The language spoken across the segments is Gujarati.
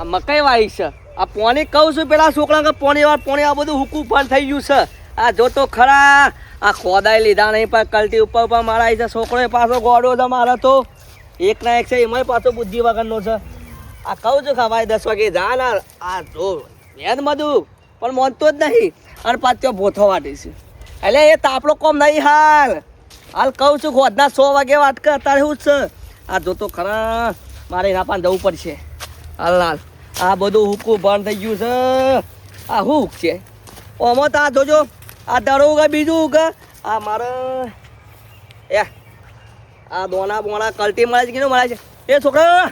આ મકાઈ વાવી છે. આ પોણી કહું છું, પેલા છોકરા કે પોણી વાર પોણી આ બધું હુકું પણ થઈ ગયું છે. આ જો તો ખરા, આ ખોદાઈ લીધા નહીં, પણ કલટી ઉપર ઉપર મારા છે. છોકરો પાછો ગોડો છે મારા તો. એક ના એક છે, એમાંય પાછો બુદ્ધિ વગરનો છે. આ કહું છું ખવાય દસ વાગે જા ના. આ જો વેદ મધુ, પણ માનતો જ નહીં. અને પાછો ભોથો વાટી છે. એટલે એ તાપડો કોમ નહીં હાલ. હાલ કહું છું ખોદના સો વાગે વાટકે અત્યારે શું જ છે. આ જોતો ખરા, મારે એના પાસે જવું પડશે. હાલ હાલ. આ બધું હુકું બંધ થઈ ગયું છે. આ હુક છે? આમાં તો આ જોજો આ દડો ઉગા બીજું ઉગા. આ મારે એ આ દોણા બોણા કલટી મળે છે કીધું મળે છે? એ છોકરા!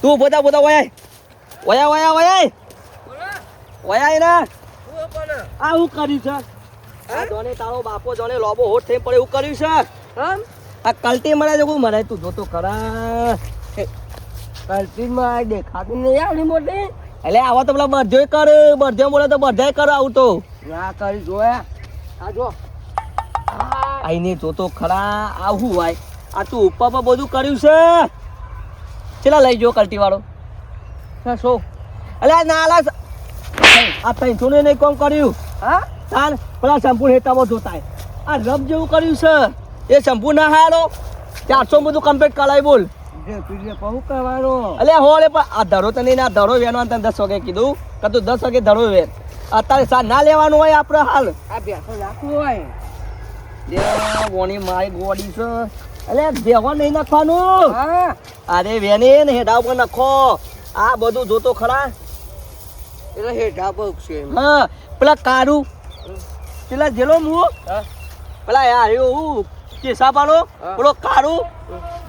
તું બધા બધા વયાય વયા વયા વયાય વયાય ને. આ હું કર્યું છે? આ જોને તારો બાપો જોને લોબો હોટ થઈ પડે એવું કર્યું છે? આ કલટી મળે છે મને તું જોતો ખરા. કલટીમાં આ દેખાતું નહીં આવડી મોટી. એટલે આવા તો પેલા બરજોય કર બરજો બોલે તો બરજાય કર આવું તો. ના કરી જોયા આ જો. આઈને જોતો ખરા આવું ભાઈ આ તું ઉપર પર બધું કર્યું છે. ચેલા લઈ જો કલટી વાળો શો? એટલે નાલા આ તઈ ને નહીં કોમ કર્યું. હા? તાર પેલા શેમ્પુ હેતામાં જોતાય. આ રબ જેવું કર્યું છે. એ શેમ્પુ ના હારો. ચારસો બધું કમ્પ્લીટ કરાય બોલ. અલે હોળે પણ આ ધરો તો નહીં ને આ ધરો વેણવાનું તને દસ વાગે કીધું. કે તું દસ વાગે ધરો વેર અત્યારે સા ના લેવાનું હોય આપણે હાલ. આ બેસો નાખવું હોય. વોણી માય ગોડી છે. અલે ભેવા નહીં નાખવાનું. હા. અરે વેને ને હેડા ઉપર નાખો. આ બધું જોતો ખરા? એટલે હેઠા પર છે હા પેલા કારું પેલા જેલો મુ. પેલા યાર એવું કેસા પાડો? હા. પેલો કારું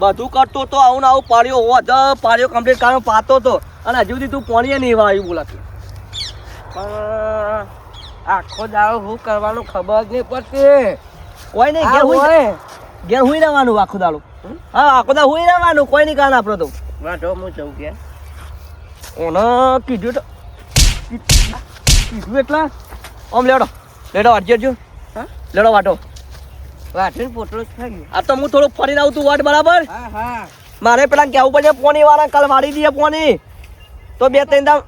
બધું કરતો તો આવું ને આવું પાડ્યો હોત. પાડ્યો કમ્પ્લીટ કારો પાતો તો. અને હજુ સુધી તું પોણીએ નહીં વાયું બોલાતું પણ આખો દાડો શું કરવાનું ખબર જ નહીં પડતી. કોઈ નહીં ઘેર હોય. ઘેર હુઈ રહેવાનું આખો દાડો. હા આખો દાડો હુઈ રહેવાનું કોઈ નહીં કારણ આપણે તો. વાંધો હું જઉં કે ઓને કીધું તો કીધું એટલા? ઓમ લેડો લેડો વાટજો હા? લેડો વાટો. વાટીને પોટલો જ થઈ ગયો. આ તો હું થોડું ફરીને આવું તું વાટ બરાબર? હા હા. મારે પેલા કહેવું પડશે પોની વાળા કાલ વાળી દઈએ પોની તો બે ત્રણ દામ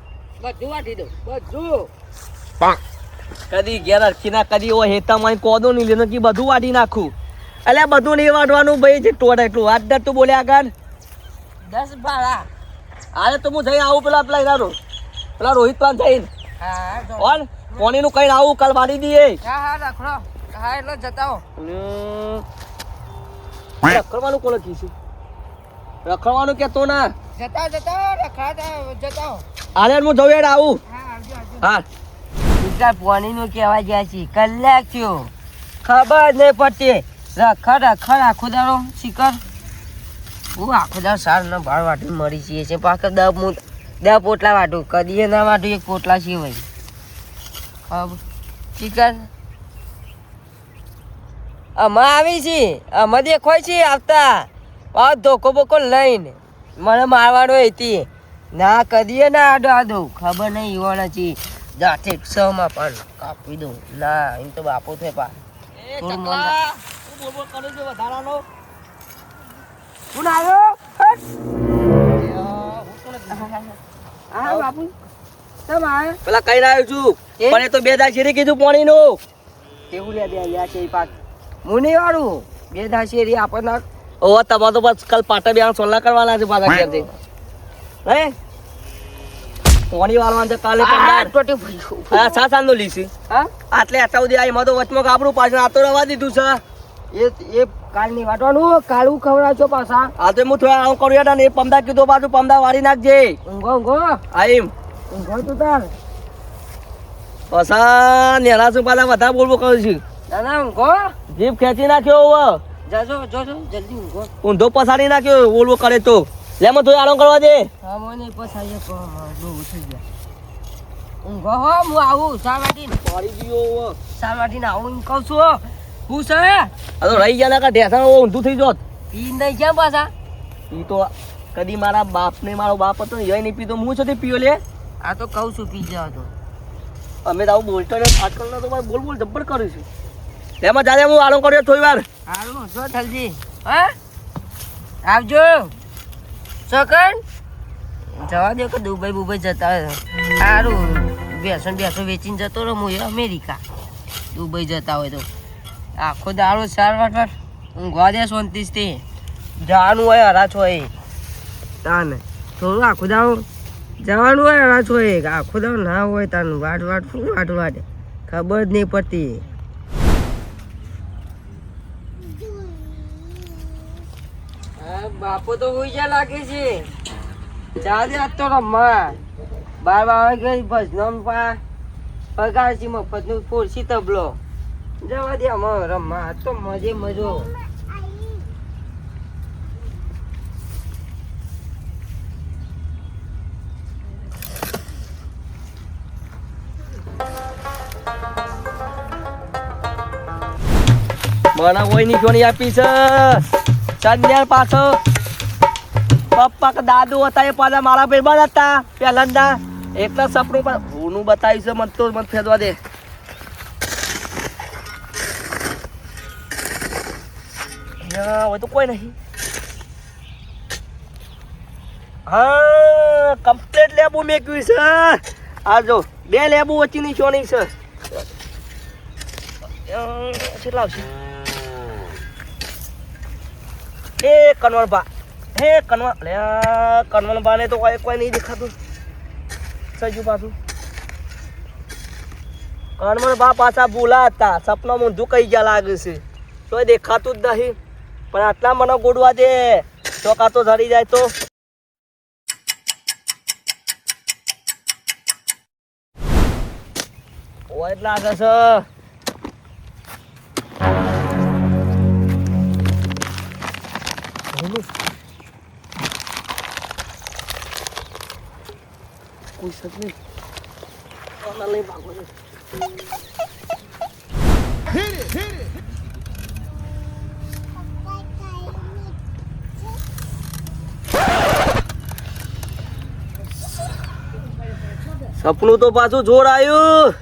બધું વાટી દઉં બધું. કદી ઘેર અરખી ના કદી ઓ હેતા માં કોદો નહીં લેનો કે બધું વાટી નાખું. એટલે બધું નહીં વાટવાનું ભાઈ જે ટોડ એટલું વાત દર તું બોલ્યા આગળ દસ બારા આજે તો હું જઈ આવું પેલા પેલા એનારો પેલા રોહિત પાન જઈને. હા જો. કોણ પોની નું કઈ આવું કાલ વાળી દઈએ. હા હા રખડો હા એટલે જતાઓ રખડવાનું કોને કીધું રખડવાનું કેતો ના? જતા જતા રખડા જતા આરે હું યાર આવું. હા બીજા પાણીનું કહેવા ગયા છે કલાક થયો. ખબર જ નહીં પડતી. રખડ રખડ આખો દાડો શિકર. હું આખો દાડો સાર ના ભાળ વાટું મરી છીએ. છે પાછળ દબ હું દબ પોટલા વાટું કદીએ ના વાટું એક પોટલા સિવાય. ખબર. શિખર આમાં આવી છે. આમાં દેખાય છે આવતા. આ ધોકો બોકો લઈને. મને મારવાનો હતી ના કદીએ ના આડો આડો. ખબર નહીં ઈવાના છીએ જાતે ક્ષમાં પણ કાપી દઉં. ના એમ તો બાપો છે પા. છે કોણ આવ્યો? હા બાપુ. પેલા કઈ આવ્યો છું. મને પણ એ તો બે દાસ કીધું પાણી નું કેવું લે બે લ્યા છે પાક મુની વાળું બે દા શેરી આપણને. ઓ તમારે તો બસ કાલ પાટા બે સોલા કરવાના છે પાછા ઘેરથી. હે? પોણી વાળવાનું છે કાલે. હા સા સાંદો લીસી હા? આટલે આટલા સુધી આ એમાં તો વચમાં કાપડું પાછળ આ તો રવા દીધું છે. એ એ કાલની વાટવાનું કાળું ખવડાવજો પાછા. આ તો હું થોડા આવું કરું યાર એ પમદા કીધું પાછું પમદા વાળી નાખજે. ઊંઘો ઊંઘો. આ એમ. ઊંઘો તું તાર. પાછા નેરા છું પાછા વધારે બોલવું કહું છું. દાદા ઊંઘો. જીભ ખેંચી નાખ્યો હવે. જાજો જોજો જલ્દી ઊંઘો. ઊંધો પસાડી નાખ્યો ઓલવો કરે તો. લે મને થોડી આરામ કરવા દે. હા મને પસાઈએ બહુ થઈ ગયા. ઊંઘો હો હું આવું શા પડી ગયો દીયો શા વાટીને આવું કહું છું હું. છે? આ તો રહી ગયા કા ઢેસણ ઊંધું થઈ જોત. પી નહીં કેમ પાછા? ઈ તો કદી મારા બાપને મારો બાપ હતો એ નહીં પીતો. હું છે પીયો લે? આ તો કહું છું પી જાવ તો. અમે તો આવું બોલતો ને આજકાલ તો બોલ બોલ જબ્બર કર્યું છે. એમાં જાતે હું આરામ કર્યો થોડી વાર. સારું જો જલ્દી હા? આવજો. સકન જવા દો કે દુબઈ બુબઈ જતા હોય સારું બેસો બેસો વેચીને જતો રહો. હું અમેરિકા. દુબઈ જતા હોય તો. આખો દાડો ચાર વાટ હું ઊંઘવા દે શાંતિથી. જવાનું હોય હરાચ એ તાને થોડું આખો દાડો જવાનું હોય હરા છો એ આખો દાડો ના હોય તાનું વાટ વાટ શું વાટ વાટ? ખબર જ નહીં પડતી હા, બાપો તો જા લાગે છે. જા દે તો રમવા બાર બાર ગઈ ભજનમ પા પગાર છે મફતનું ફોરસી તબલો. જવા દે અમાર રમવા તો મજે મજો. મને કોઈ ની જોની આપી છે. સંજ્ઞાન પાછો. પપ્પા કે દાદુ હતા એ પાછા મારા ભાઈબંધ હતા. પહેલાના એટલે સપનું પણ હુંનું બતાવ્યું છે, મને તો મને ફેરવા દે. હોય તો કોઈ નહીં. હા કમ્પ્લીટ લેબુ મેક્યું છે. આ જો, બે લેબુ વચ્ચેની ચોની છે. કેટલા હે કનવર બા. હે કનવા લે કનવર બા ને તો કોઈ કોઈ નહીં દેખાતું. સજુ પાછું કનવર બા પાછા બોલા હતા સપના ઊંધું કઈ ગયા લાગે છે. તોય દેખાતું જ નહીં. પણ આટલા મને ગોડવા દે. ચોકા તો ધરી જાય તો. ઓય લાગે છે. સજ નહીં આના લઈ ભાગો સપનું તો પાછું જોર આવ્યું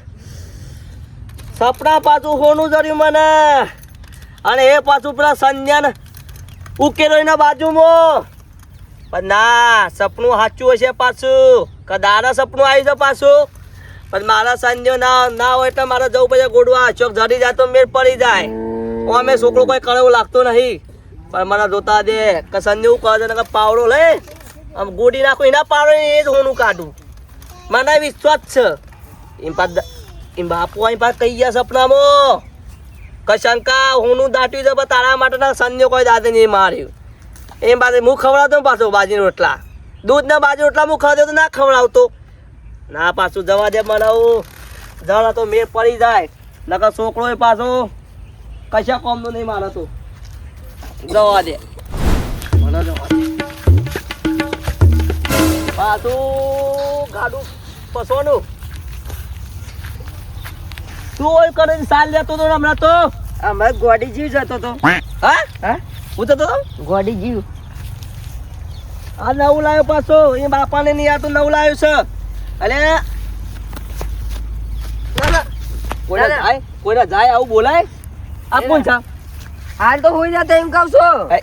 સપના પાછું હોનું જર્યું મને. અને એ પાછું પેલા સંજ્ઞાન ઉકેલો એના બાજુમાં ના, સપનું સાચું હશે પાછું. કદાના સપનું આવી છે પાછું. પણ મારા સંજ્ઞો ના ના હોય એટલે મારે જવું પછી ગોડવા. ચોક ધરી જાય તો મેળ પડી જાય. ઓ અમે છોકરો કોઈ કરે લાગતો નહીં. પણ મને જોતા દે કે એવું કરે છે કે પાવડો લે. આમ ગોડી નાખો, એના પાવડો એ જ હોનું કાઢું. મને વિશ્વાસ છે. એમ પાછ એમ બાપુ અહીં પાછ કહી ગયા સપનામાં. કે શંકા, હોનું દાટ્યું છે તારા માટેના સંજો કોઈ દાદે નહીં માર્યું. એમ પાસે હું ખવડાવતો પાછો બાજી રોટલા. દૂધ બાજુ એટલા હું તો ના ખવડાવતો. ના પાછું જવા દે બનાવું જવા તો મેળ પડી જાય. નકર છોકરો એ પાછો કશા કોમનો નહીં મારે તો. જવા દે. મને જવા દે. પાછું ગાડું પસવાનું. તું ઓય કરે સાલ લેતો તો હમણાં તો. અમે ગોડી જીવ જતો તો. હા હા? હું જતો તો? ગોડી જીવ. આ નવું લાવ્યો પાછો. એ બાપાને નહીં આ તો નવું લાવ્યું છે. અલે. કોઈના. જાય? કોઈના જાય આવું બોલાય? આ કોણ છે? હાલ તો હોઈ જતા એમ કહું છો. એ,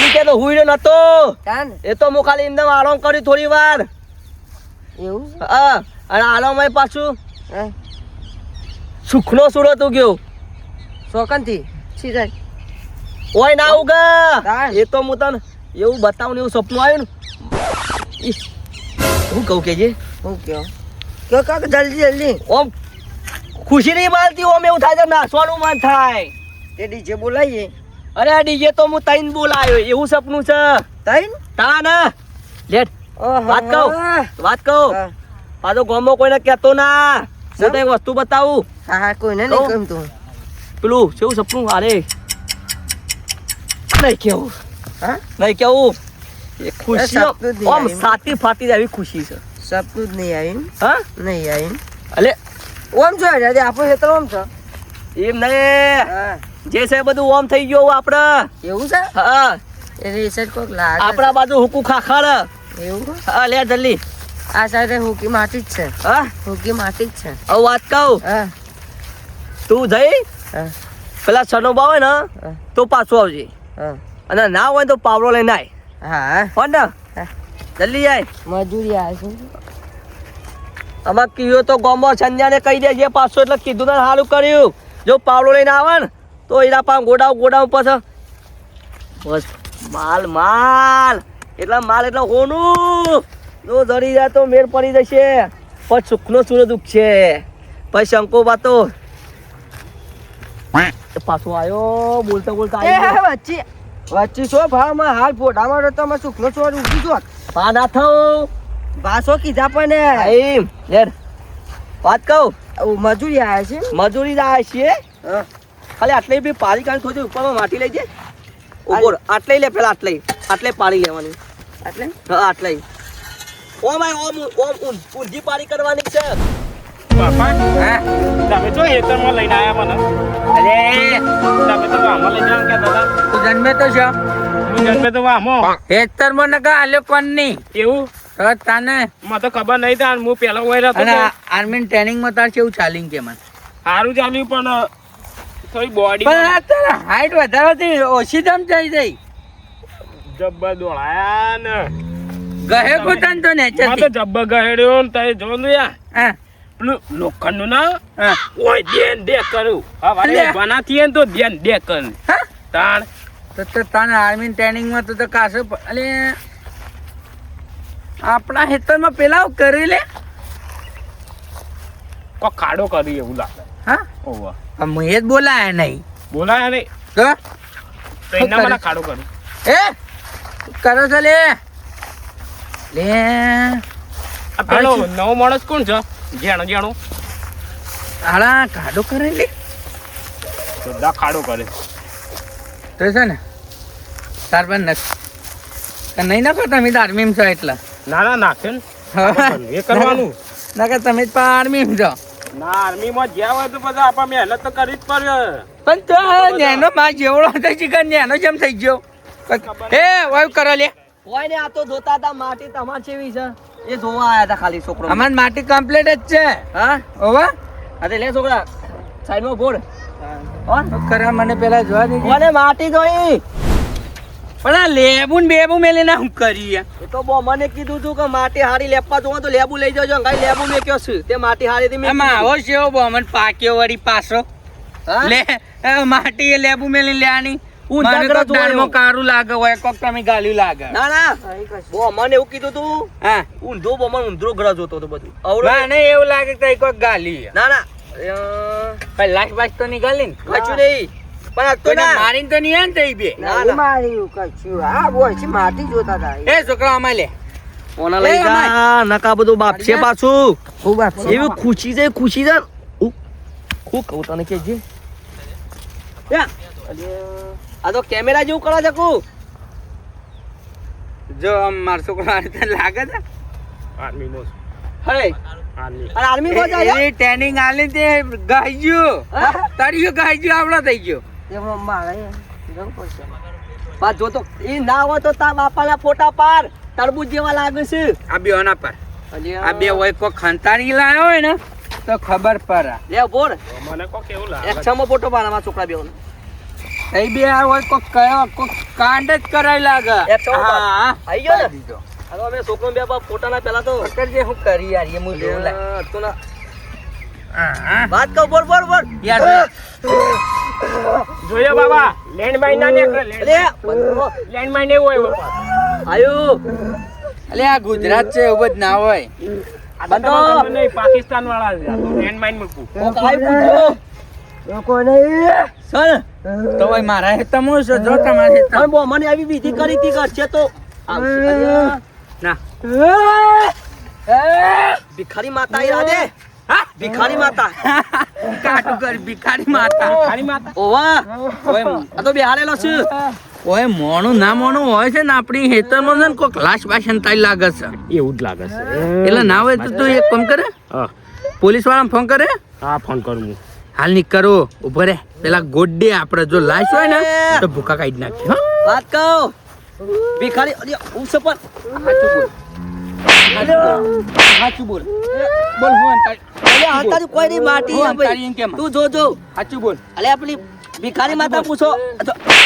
ઈ કે તો હુઈડો નતો. એ તો હું ખાલી એમને આરામ કર્યું થોડી વાર. એવું હા અને આરામ પાછું સુખનો સુરત ઉગ્યો. શોકનથી સીધા ઓય ના ઉગા. એ તો હું તને એવું બતાવું ને એવું સપનું આવ્યું ને. હું કહું કે જે? હું કયો કયો કાક જલ્દી જલ્દી. ઓમ ખુશી નહીં માલતી ઓમ એવું થાય નાસવાનું મન થાય? તે ડીજે બોલાવીએ. અરે ડીજે તો હું તૈન બોલાયો એવું સપનું છે. તઈન? તા ના લેટ વાત કહું વાત કહું. હા. પાછો ગોમો કોઈને કહેતો ના. હું તો એક વસ્તુ બતાવું. હા હા કોઈને કહું? તું પેલું કેવું સપનું? અરે નહીં કેવું હા? નહીં કેવું? એ ખુશી જ આમ. સાતી જાય એવી ખુશી છે. સપનું જ નહીં આવ્યું હા? નહીં આવી અલે ઓમ રે આપણું હેતર ઓમ છો? એમ નહીં જે છે બધું ઓમ થઈ ગયું આપડે એવું છે? હા. એ કોક લાગે આપણા બાજુ હુકુ ખાખાડ. એવું હા લે જલ્દી. આ સાઈડે હુકી માટી જ છે. હા? હુકી માટી જ છે. હવે વાત કહું. હા. તું જઈ. પેલા સનોબા હોય ને તો પાછો આવજે. હા. અને ના હોય તો પાવડો લઈને આય. હા ફોન જલ્દી આય. મજૂરી આવે છે. આમાં કીયો તો ગોમો સંજ્ઞાને કહી દેજે પાછો એટલે કીધું ને સારું કર્યું. જો પાવડો લઈને આવે ને તો એના પા ગોડાઉ ગોડાઉ પછી બસ માલ માલ. એટલા માલ એટલે હોનું જો જડી જાય તો મેળ પડી જશે. પછી સુખનો સૂરજ ઉગશે. પછી શંકો બાતો. પાછો આવ્યો બોલતા બોલતા આવ્યો વચ્ચે. વચ્ચે શું ભાવમાં હાલ ફોટામાં તો તમે સુખનો ચોર ઊભી છો? પાના ના થવું ભાષો કીધા પણ આઈમ યાર વાત કહું? મજૂરી આવે છે? મજૂરી આવે છીએ? હા. ખાલી આટલે બી પારી કાઢી થોડી ઉપરમાં માટી લઈ જાય ઉપર આટલે લે પેલા આટલે. આટલે પાડી લેવાની. આટલે? હા આટલે. ઓમ આય ઓમ ઓમ ઊંધી પારી કરવાની છે. બાપા હા તમે જો હેતરમાં લઈને મને અરે તમે તો લઈ તું જન્મે તો છો હું જન્મે તો વાહમાં હેતરમાં નકા આલ્યો કોણ નહીં એવું તો તાને મને તો ખબર નહીં થાય હું પેલા રહ્યો અને આર્મી ટ્રેનિંગમાં તાર કેવું ચાલ્યું કે મને સારું ચાલ્યું પણ થોડી બોડી પણ તારા હાઈટ વધારવાથી ઓછી દમ થઈ જઈ જબ્બર દોડાયા ને. ગહે કુતન તો ને માં તો જબ્બર ગહેડ્યો ને તારે જો ને યાર? હા. પેલું લોખંડનું ના? હા. ઓય ધ્યાન દે કરું હવે અલ્યા. બના થઈએ ને તો ધ્યાન દે કર હા? તાણ. તો તો તને આર્મી ટ્રેનિંગમાં તો તો કાસો અલે. આપણા હેતરમાં પેલા કરી લે. કો ખાડો કરી એવું લાગે. હા? ઓવા. મેં હું જ બોલાય નહીં. બોલાયા નહીં. તો? તો એના મને ખાડો કરી. એ? કરો છો લે? લે. પેલો નવો માણસ કોણ છે? જેણો જેણો. હાલા કાઢો કરે લે. બધા ખાડો કરે. તો છે ને તાર પણ નથી નહીં નાખો તમે તો આર્મીમાં છો એટલા. ના ના નાખે ને. એ કરવાનું. નકર તમે જ પણ આર્મીમાં છો. ના આર્મીમાં જ્યાં હોય તો બધા આપણે મહેનત તો કરી જ પડે. પણ તો નેનો માં જેવડો હતો ચિકન નેનો જેમ થઈ ગયો. હે વાય કરો લે. હોય ને આ તો જોતા હતા માટી તમાર જેવી છે. એ જોવા આયા હતા ખાલી છોકરો. અમાર માટી કમ્પ્લીટ જ છે. હા? ઓવા અરે લે છોકરા. સાઈડમાં બોર્ડ ઓન કરા મને પેલા જોવા દે મને માટી જોઈ. પણ આ લેબુ ને બેબુ મેલીને હું કરી એ તો બો મને કીધું તું કે માટી હારી લેપવા જોવા તો લેબુ લઈ જજો ગાઈ લેબુ મેક્યો છે. તે માટી હારી થી મેં આમાં આવો છે બો મને પાક્યો વળી પાછો? લે માટી એ લેબુ મેલી લેવાની ઊંધા કરો લાગે હોય કોક તમે ગાલ્યું લાગે. ના ના. એવું કીધું તું? હા. ઊંધો બો મને ઊંધો ગ્રહ જોતો તો બધું. મને એવું લાગે કે કોક ગાલી ના ના. અ, લાશ તો નીકાળી ને? કશું નહીં. પણ આ તો ના. મારીને તો નહીં આને તઈ બે? ના ના. એ? છોકરા અમાય લે. ઓના લઈ જા નકા બધું બાપ છે પાછું. ખૂબ એવી ખુશી છે ખુશી છે. હું કહું તને કે જે. યા, આ તો કેમેરા જેવું કળા છે જો આમ મારો છોકરો આ રીતે લાગે છે. આર્મી અને આર્મી માં જાય એ ટ્રેનિંગ આલી તે હા? તળિયું ગાઈજ્યું આવડો થઈ ગયો. બા જો તો એ ના હોય તો તાર બાપાના ફોટા પાર તરબૂજ જેવા લાગે છે. આ બે ઓના પર. આ બે હોય કોઈ ખંતારી લાયો હોય ને તો ખબર પડે લે બોર મને કો કેવું લાગે. એક્શનમાં ફોટો પાડ અમારા છોકરા બેઓનો. એ બે આ હોય કોક કયો કોઈ કાંડ જ કરાય લાગે. હા આઈ ગયો ને? દીધો. હાલો અમે છોકરો બે બાપ પોતાના પહેલા તો. પકડજે હું કરી યાર એ હું જોઉં લે. તો ના. વાત કહું બોલ બોલ બોલ. યાર જોયો બાબા લેન્ડ માઇન ના નીકળે લે બંધો. લેન્ડ માઇન એવું હોય આયુ. અલે આ ગુજરાત છે એવું જ ના હોય. બંધો. નહીં, પાકિસ્તાન વાળા છે લેન્ડ માઇન મૂકવું. કોક નહીં સર તો ભાઈ મારા હું છો જો તમારે હેતમ. બો મને આવી વિધિ કરી હતી કરશે તો. ના. ભિખારી માતા ઈ રાધે હા? ભિખારી માતા. કાટુ કર ભિખારી માતા. ભિખારી માતા. ઓવા. ઓય આ તો બેહારેલો છે. ઓય મોણું ના મોણું હોય છે ને આપણી હેતરમાં છે ને કોક લાશ પાછળ તાઈ લાગે છે. એવું જ લાગે છે. એટલે ના હોય તો તું એક કામ કરે? હા. પોલીસ વાળાને ફોન કરે? હા ફોન કરું હું. હાલની કરો ઊભો રે. પેલા ગોડે આપણે જો લાશ હોય ને તો ભૂકા કાઢી નાખે હા. વાત કહો. ભિખારી અરે હું છે પણ સાચું બોલ. બોલ. હું અરે આ તારી કોઈ નહીં માટી હું ભાઈ. કેમ? તું જો જો. હાચું બોલ. અલે આ પેલી ભિખારી માતા પૂછો.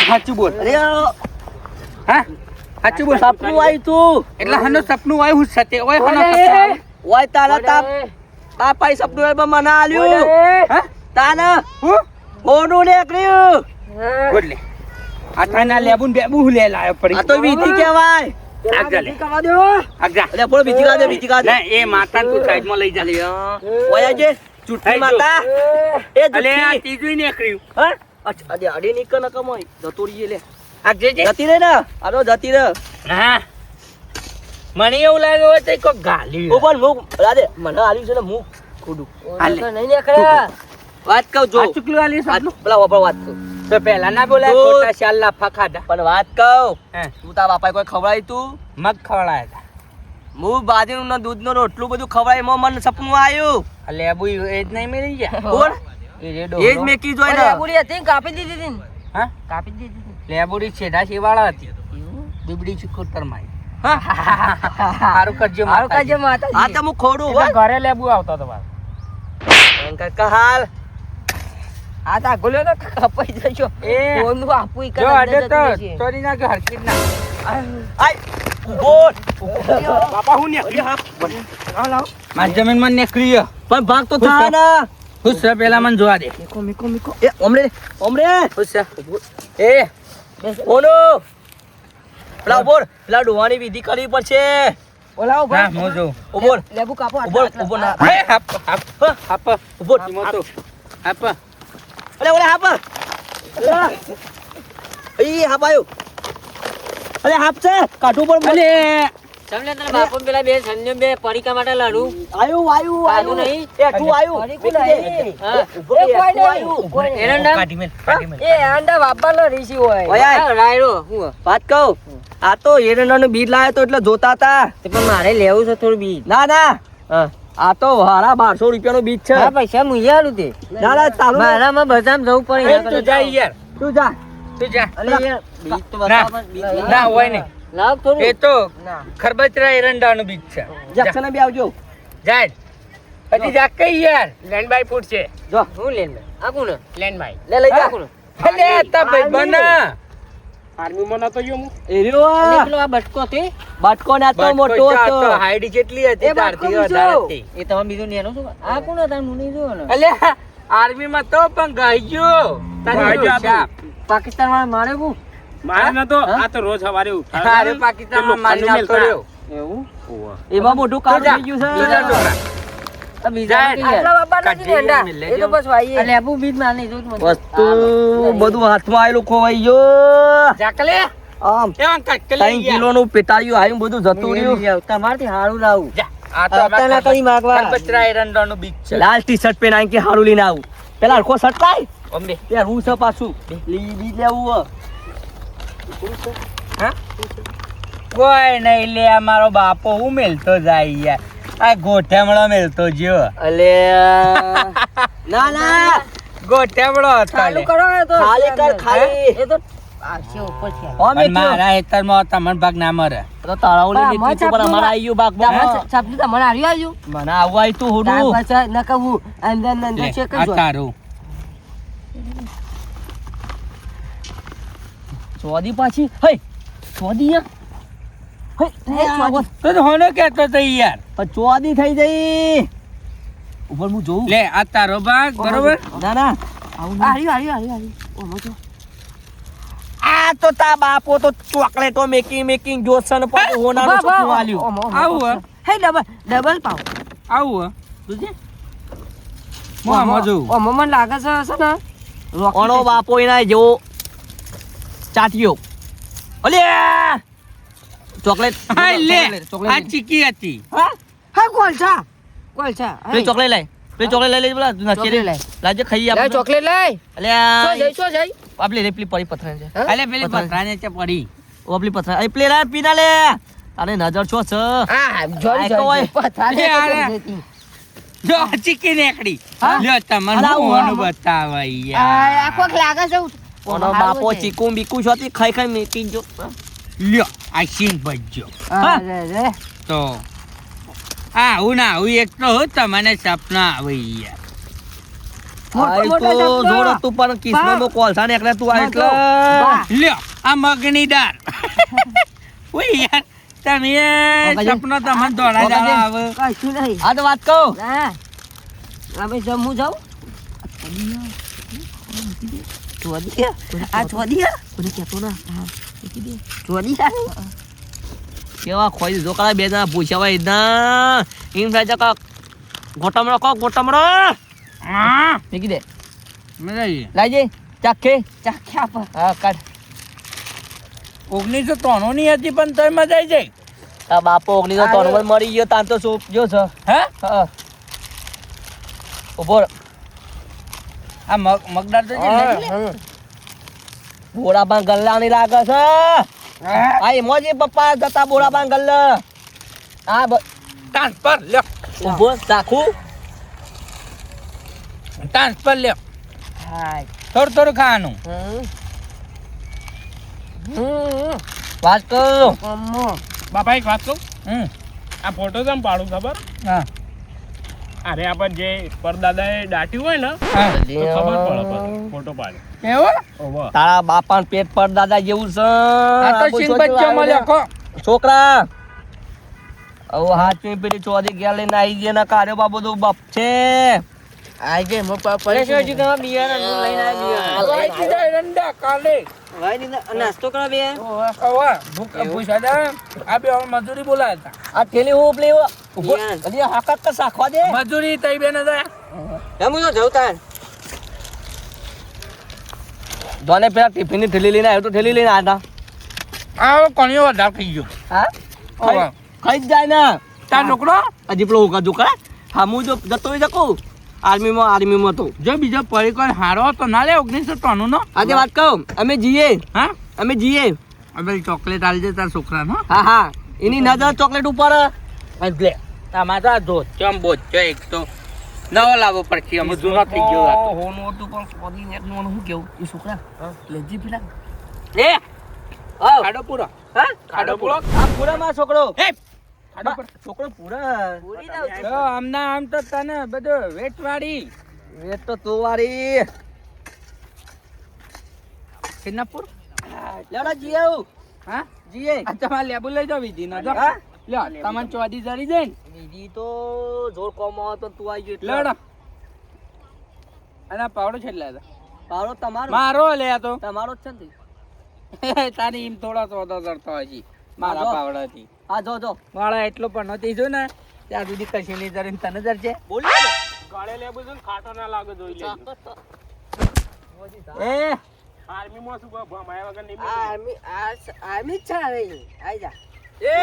હાચું બોલ. અરે હા? હાચું બોલ. સપનું આવ્યું તું. એટલે હનો સપનું આવ્યું હું સતે. ઓય હનો સપનું? ઓય તારા તા બાપાઈ સપનું આવ્યું મને આલ્યું. હા? તાને હું? હોનું નીકળ્યું. હા. ગોડલે આ થાના લેબુન બેબુ હું લે લાયો પડી. આ તો વિધિ કહેવાય. આગળ લે. કરવા દો. આગળ. એટલે બોલો વિધિ કાઢે વિધિ કાઢે ના એ માતા તું સાઈડમાં લઈ જા ઓય જે થઈ માતા. એ અલે આ. ત્રીજું નીકળ્યું. હા? અચ્છા અડે અડે નીકળ ન કમાય. જતો રહીએ લે. આ જે જતી રે ને. આનો જતી રે હા. મને એવું લાગ્યું હોય તો કોક ગાલી. ઓ પણ મુક. રાધે મને આલ્યું છે ને મુક. ખોડું હાલે. નહીં નીકળ્યા. વાત કહું જો. ચૂકલું સપનું પેલા વાપર વાત કહું તો પેલા ના બોલાય ખોટા શાલ લાફા ખાધા. પણ વાત કહું. તું તારા બાપા કોઈ ખવડાય તું? મગ ખવડાય હતા. હું બાજરીનું ને દૂધનું ને બધું ખવડાય એમાં મને સપનું આવ્યું. આ લેબુ એ જ નહીં મળી ગયા? બોલ. એ જ મેં કીધું ને. લેબુડી હતી કાપી દીધી હતી. હા? કાપી દીધી હતી. લેબુડી છેડા શેવાળા હતી. બીબડી ચુકોતરમાં સારું કરજો મારું કરજો માતા આ તો હું ખોડું ઘરે લેબુ આવતો હતો પાછો. કાકા હાલ. આ તા ગોલ્યો તો કપાઈ જશો એ. ઓનું આપુઈ કરે જો અડે તો ચોરી ના કે હરકત ના. આય. બોલ. બાપા હું નેકરી હા લાવ લાવ. મારી જમીનમાં નીકળી પણ ભાગ તો થા. ના ખુશ છે પેલા મને જોવા દે. મિકો મિકો મિકો. એ ઓમરે ઓમરે ખુશ છે એ. ઓનો પેલા બોલ. પેલા ડોવાની વિધિ કરવી પડશે. ઓલા ઊભા. હા હું ઊભો. લેબુ કાપો ઊભો ઊભો ના. એ હાપ હાપ. હાપ ઊભો મોટો હાપ. અલે ઓલે હાપ ઈ હાપ આયો. અલે હાપ છે. કાઢું પણ અલે. તારા બાપુ પેલા બે સંજમ બે પરીકા માટે લડું? આયુ આયુ આયુ. નહીં? એ તું આયુ. નહીં. હા. એ એરંડા? કાઢી મેલ કાઢી મેલ. એ આંડા બાપાનો રીસી હોય. ઓય. રાયડો હું વાત કહું? આ તો એરંડાનું બીજ લાવ્યો તો એટલે જોતા હતા. પણ મારે લેવું છે થોડું બીજ. ના ના. આ તો વારા બારસો રૂપિયાનું બીજ છે. હા પૈસા મુજે આલું તે. દાદા ના ચાલુ. મારામાં બધામાં જવું પડે તું જા યાર. તું જા. તું જા. અલે યાર. બીજ તો ના. બતાવો હોય ને લાવ થોડું. એ તો ખરબચરા એરંડાનું બીજ છે. જક્ષને બી આવજો. જાય. પછી જા. કઈ યાર. લેનભાઈ ફૂટ છે. જો. હું લેન આકું ને લેન્ડબાઈ લે લઈ જા. હા. ને અલે તા ભાઈ બના. આર્મી માં નતો ગયો હું. એ રહ્યો અને આ. પેલો આ બટકો તે બાટકો ને તો મોટો હતો. હાઈટ જેટલી હતી તારથી વધારે હતી એ તમે બીજો નેનો છો આ કોણ હતા? હું નહીં જોયો ને. અલે આર્મી તો પણ ગઈ ગયો. પાકિસ્તાન વાળા મારે હું? મારે નતો. હા? આ તો રોજ સવારે પાકિસ્તાનમાં મારી એવું? એમાં મોટું કામ થઈ ગયું છે. વસ્તુ બધું હાથમાં આવેલું ખોવાઈ ગયો. જાકલે. આમ ત્રણ કિલો નું પેટાળિયું આવ્યું બધું જતું રહ્યું. તમારથી હારું લાવું. જા. આ તો અત્યારના આપણા કઈ માગવા ખરબચરા એરંડાનું બીજ છે. લાલ ટી શર્ટ પહેરી નાખી હારું લઈને આવું. પેલા હરખો શર્ટ લાય. યાર હું છે પાછું. લી બીજ લેવું હે. કોઈ નહીં લે મારો બાપો હું મેલતો જાય યાર. આ ગોઠેમડો મેલતો જો અલે ના ના. ગોઠેમડો હતો ચાલુ કરો તો ખાલી કર, ખાલી. એ તો આવશે ઉપરથી આવે. હો પણ મેથ્યુ. મારા હેતરમાં તમને ભાગ ના મરે. તો તાળાઓ નીકળી પણ અમારે આવી ગયું બાગમાં. તમને હાર્યું આવજો મને આવવા આવ્યું. તું હોડું. ન કહું અંદર અંદર ચેક કરજો તારું. ચોદી પાછી. હે ચોદી ચોદી. તો તો હોનો કહેતો તો યાર. પણ ચોદી થઈ જઈ. ઉપર હું જોઉં. લે આ તારો ભાગ બરોબર? ના ના. હાર્યું હાર્યું હાર્યું હાર્યું ઓમાં જો. આ તો તા બાપો તો ચોકલેટો મેકિંગ મેકિંગ જોશન પણ હોનાનું સપનું આલ્યું. આવું હે? હે ડબલ ડબલ પાવ. આવું જોજે. આમાં જોઉં? ઓ મમન લાગે છે છે ને? ઓણો બાપો એના જેવો ચાટિયો. અલે ચોકલેટ. હા લે. આ ચીકી હતી. હા? હા કોલછા કોલછા પેલી ચોકલેટ લઈ. પેલી ચોકલેટ લઈ લેજે બોલા નચેરી. લાજે ખાઈ આપણે. ચોકલેટ લઈ. અલે શું જઈ શું જઈ? આપલી રે પેલી પડી પથરાને છે. અલે પેલી પથરાને છે પડી. ઓ આપલી પથરા એ પેલી રે પીના લે. અરે નજર છો છે. હા જોઈ જોઈ પથરાને. જો ચીકી નેકડી લ્યો તમને હું હોનું આ યાર. આ લાગે છે ઓનો બાપો ચીકુ બીકુ છોતી ખાઈ ખાઈ મેકી જો લ્યો આ સિંહ ભજ્યો. હા રે રે. તો આ હું ના હું એક તો હું તમને સપના આવી યાર. મોટો આ મોટો તો ચપલો. જોર તું પણ કિસ્મત નો કેવા ખોઈ દીધો બે જણા પૂછ્યા ના. એમ થાય છે કાક ગોટમડો કોક ગોટમડો મૂકી દે લાવજે ચાખે હા કાઢ. ઓગણીસો ત્રાણું ની હતી પણ તોય મજા આવી જાય આ બાપો ઓગણીસો ત્રણ મળી ગયો તાન તો શું જો છે? હે? હા ઊભો આ મગ મગદાર તો બોરાબાન ગલ્લાની લાગે છે. આ એમાં એ પપ્પા જતા બોરાબાન ગલ્લા. આ ટ્રાન્સફર લ્યો. ઊભો રાખું. ટ્રાન્સફર લ્યો. હા. થોડું થોડું ખાવાનું. વાત કરો. બાપા એક વાત કહું? હમ. આ ફોટો કેમ પાડું ખબર? હા. અરે આપણ જે પરદાદાએ દાટ્યું હોય ને તો ખબર પડે ફોટો પાડે. કેવું તારા બાપા પેટ પરદાદા જેવું છે. આ તો આવે મળ્યો છોકરા ઓ હાચવી પેલી ચોરી ગયા લઈને આવી ગયા ના કાર્યો બા તો બપ છે. આજે મો પાપા લઈ દીધા રંડા કાલે. નાસ્તો કરા બે. હવે ભૂખ પૂછા હતા. આ બે મજૂરી બોલાયા હતા. આ થેલી હું પેલી ઊભો. અલી હાકા તો સાખવા દે. મજૂરી તઈ બેન હતા. જમું તો જવું દોને પેલા ટિફિનની થેલી લઈને આવ્યો તો થેલી લઈને આવ્યા આ કોણીઓ વધાર થઈ ગયો. હા? કઈ ખાઈ જાય ને. તાર નોકરો હજી પેલો હુકા જોકા હા હું જો જતો શકું આર્મીમાં આર્મીમાં તો જો બીજો પરિકર હારો તો ના લે ઓગણીસો ત્રાણું નો. આજે વાત કહું અમે જઈએ હા? અમે જઈએ અમે ચોકલેટ આવી દે તારા છોકરાનો હા. હા એની નજર ચોકલેટ ઉપર લે. તમારે તો આ જો ચમ એક તો નવો લાવવો પડશે અમે જૂનો થઈ ગયો હોનું હતું પણ નેટનું શું કેવું? એ છોકરા લેજી પેલા. એ? ખાડો પૂરો. હા? ખાડો પૂરો. આ પૂરા માં છોકરો. એ છોકરો પૂરા. તો આમના આમ તો તને બધું વેટ વાળી એ તો તું વારી સિન્નાપુર લેડા જીએ હા? જીએ. તમારે લેબુ લઈ જાવ વિધિ ના. જો લ્યો તમને ચોદી જરી જાય ને. તો જોર કોમ તો તું આવી ગયો લડો. એટલે અને પાવડો છે પાવડો તમારો. મારો લે તો. તમારો જ છે ને તારી એમ થોડા સોદો કરતો હજી મારા. પાવડાથી. હા જો જો. વાળા એટલો પણ નથી જો ને ત્યાં સુધી કશી નહીં જરીને તને જરશે બોલી ગાળે લેબુ છે ખાટો ના લાગે જોઈ લે એ આર્મીમાં શું ભમાયા વગર નહીં આર્મી આર્મી છે આઈ જા. એ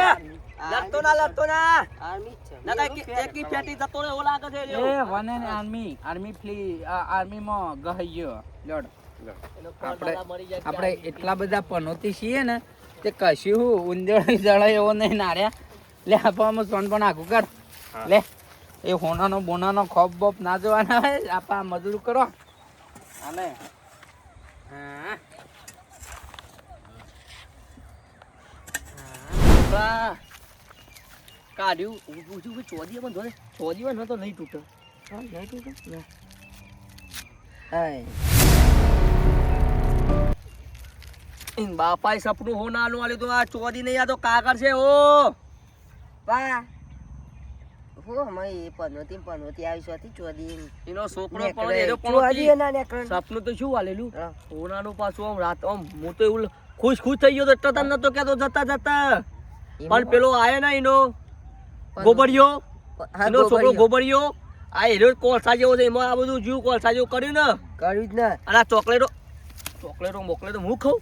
લડતો ના લડતો ના. આર્મી છે. ના કઈ કે- એકી પેટી જતો રે એવો લાગે છે એ. One army. આર્મી ફ્લી આર્મીમાં માં ગહ્યો લડ. આપણે- આપણે એટલા બધા પનોતી છીએ ને તે કશું ઉંદર જળાય એવો નહીં નાર્યા. લે આપવામાં સોન પણ આખું કર. લે એ હોનાનો બોનાનો ખોપ બોપ ના જોવાના હોય આપા મજૂર કરો. અને હા. કાઢ્યું. હું પૂછ્યું કે ચોદી પણ ચોદી તો નહીં તૂટે. હા નહીં તૂટે. ના. બાપાએ સપનું હોનાનું આલ્યું તો આ ચોરી નહીં આ તો કાગળ છે ઓ બા હો મય પનોતી પનોતી આવી સોથી ચોદી એનો છોકરો પણ એનો પણ ચોદી હતી. એના નેકળે. સપનું તો શું આલેલું હા. પાછું આમ રાત આમ હું તો એવું ખુશ ખુશ થઈ ગયો તો એટલો તને નતો કહેતો જતા જતા. પણ પેલો આયો ના એનો? ગોબરિયો એનો છોકરો ગોબરિયો. આ હીરો કોલસા જેવો છે એમાં આ બધું જીવ કોલસા જેવું કર્યું ને? કર્યું જ ને. અને આ ચોકલેટો ચોકલેટો મોકલેટો હું ખાઉં?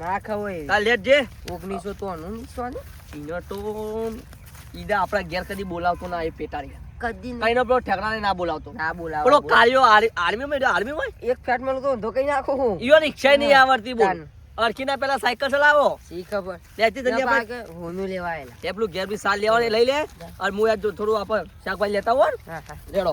ના ખવાય. કા લેટ જે. ઓગણીસો તો ઈનો ઈદા આપણા ઘેર કદી બોલાવતો ના એ પેટાડી કદી કઈ પેલો ઠેકડાને ના બોલાવતો. ના બોલાવો પેલો આર્મી માં આર્મી માં એક ફેટમાં તો ધોકાઈ નાખો હું. ઈયો રિક્ષા નહીં આવડતી બોલ. તાન. અરખીના પેલા સાયકલ ચલાવો. શી ખબર? લેતી જલ્દી આપણે હોનું લેવા તે પેલું ઘેર બી સાલ લેવાની લઈ લે. અને હું થોડું આપણે શાકભાજી લેતા હોય ને લેડો